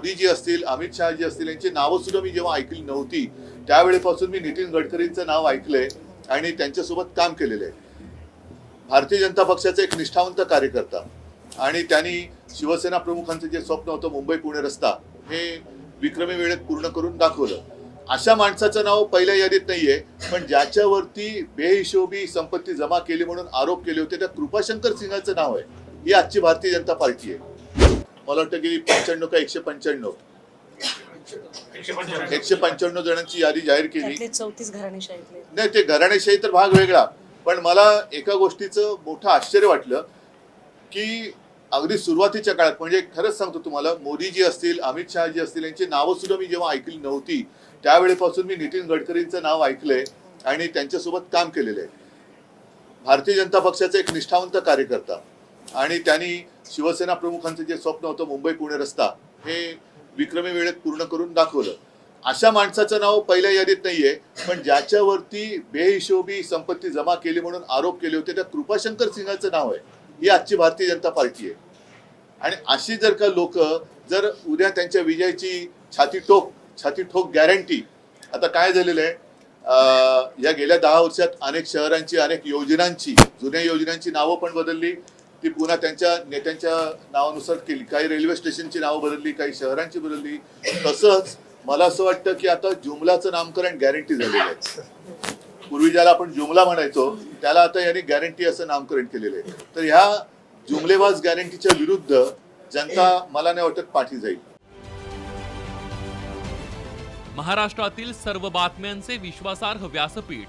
मोदीजी असतील अमित शहाजी असतील यांची नावं सुद्धा मी जेव्हा ऐकली नव्हती त्यावेळेपासून मी नितीन गडकरींचं नाव ऐकलंय आणि त्यांच्यासोबत काम केलेलं आहे. भारतीय जनता पक्षाचा एक निष्ठावंत कार्यकर्ता आणि त्यांनी शिवसेना प्रमुखांचं जे स्वप्न होतं मुंबई पुणे रस्ता हे विक्रमी वेळेत पूर्ण करून दाखवलं. अशा माणसाचं नाव पहिल्या यादीत नाहीये पण ज्याच्यावरती बेहिशोबी संपत्ती जमा केली म्हणून आरोप केले होते त्या कृपाशंकर सिंगाचं नाव आहे. ही आजची भारतीय जनता पार्टी आहे. मला वाटतं की पंच्याण्णव का एकशे पंच्याण्णव? एकशे पंच्याण्णव. जणांची यादी जाहीर केली. चौतीस घराणेशाहीतले नाही ते घराणेशाही तर भाग वेगळा. पण मला एका गोष्टीचं मोठं आश्चर्य वाटलं की अगदी सुरुवातीच्या काळात म्हणजे खरंच सांगतो तुम्हाला मोदीजी असतील अमित शहाजी असतील यांची नावं सुद्धा मी जेव्हा ऐकली नव्हती त्यावेळेपासून मी नितीन गडकरींचं नाव ऐकलंय आणि त्यांच्यासोबत काम केलेलं आहे. भारतीय जनता पक्षाचा एक निष्ठावंत कार्यकर्ता. आणि त्यांनी शिवसेना प्रमुखांचं जे स्वप्न होतं मुंबई पुणे रस्ता हे विक्रमी वेळेत पूर्ण करून दाखवलं. अशा माणसाचं नाव पहिल्या यादीत नाहीये पण ज्याच्यावरती बेहिशोबी संपत्ती जमा केली म्हणून आरोप केले होते त्या कृपाशंकर सिंहाचं नाव आहे. ही आजची भारतीय जनता पार्टी आहे. आणि अशी जर का लोक जर उद्या त्यांच्या विजयाची छाती ठोक छाती ठोक गॅरंटी आता काय झालेलं आहे? अं, या गेल्या दहा वर्षात अनेक शहरांची अनेक योजनांची जुन्या योजनांची नावं पण बदलली. ती पुन्हा त्यांच्या नेत्यांच्या नावानुसार केली. काही रेल्वे स्टेशनची नावं बदलली काही शहरांची बदलली. तसंच मला असं वाटतं की आता जुमलाचं नामकरण गॅरंटी झालेलं आहे. पूर्वी ज्याला आपण जुमला म्हणायचो त्याला आता यांनी गॅरंटी असं नामकरण केलेलं आहे. तर ह्या जुमलेबाज गॅरंटीच्या विरुद्ध जनता मला नाही वाटत पाठी जाईल. महाराष्ट्रातील सर्व बातम्यांचे विश्वासार्ह व्यासपीठ